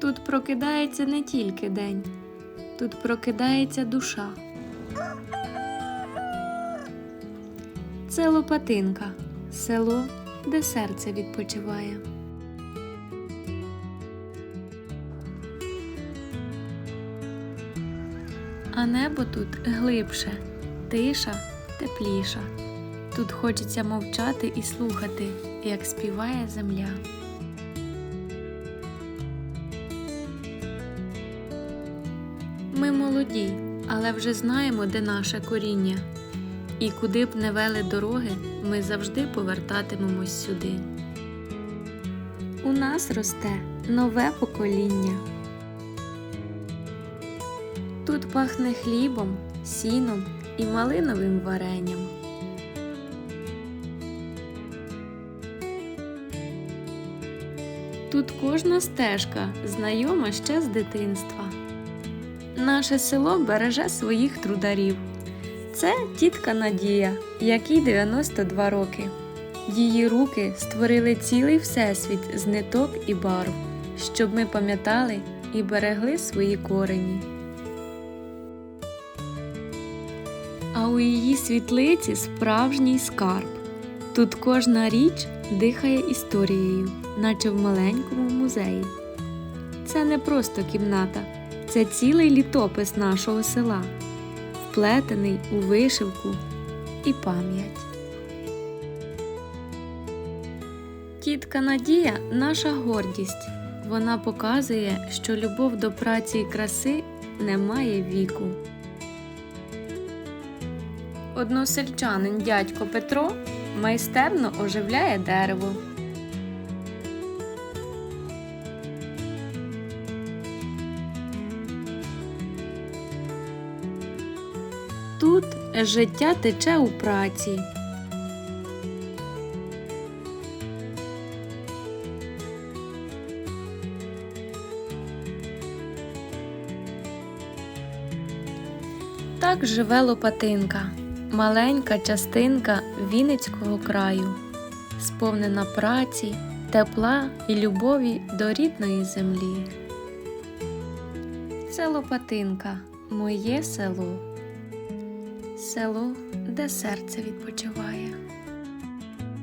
Тут прокидається не тільки день, тут прокидається душа. Це Лопатинка, село, де серце відпочиває. А небо тут глибше, тиша, тепліша. Тут хочеться мовчати і слухати, як співає земля. Молоді, але вже знаємо, де наше коріння. І куди б не вели дороги, ми завжди повертатимемось сюди. У нас росте нове покоління. Тут пахне хлібом, сіном і малиновим варенням. Тут кожна стежка знайома ще з дитинства. Наше село береже своїх трударів. Це тітка Надія, якій 92 роки. Її руки створили цілий всесвіт з ниток і барв, щоб ми пам'ятали і берегли свої корені. А у її світлиці справжній скарб. Тут кожна річ дихає історією, наче в маленькому музеї. Це не просто кімната, це цілий літопис нашого села, вплетений у вишивку і пам'ять. Тітка Надія наша гордість. Вона показує, що любов до праці і краси не має віку. Односельчанин дядько Петро майстерно оживляє дерево. Тут життя тече у праці. Так живе Лопатинка, маленька частинка Вінницького краю, сповнена праці, тепла і любові до рідної землі. Це Лопатинка, моє село, село, де серце відпочиває.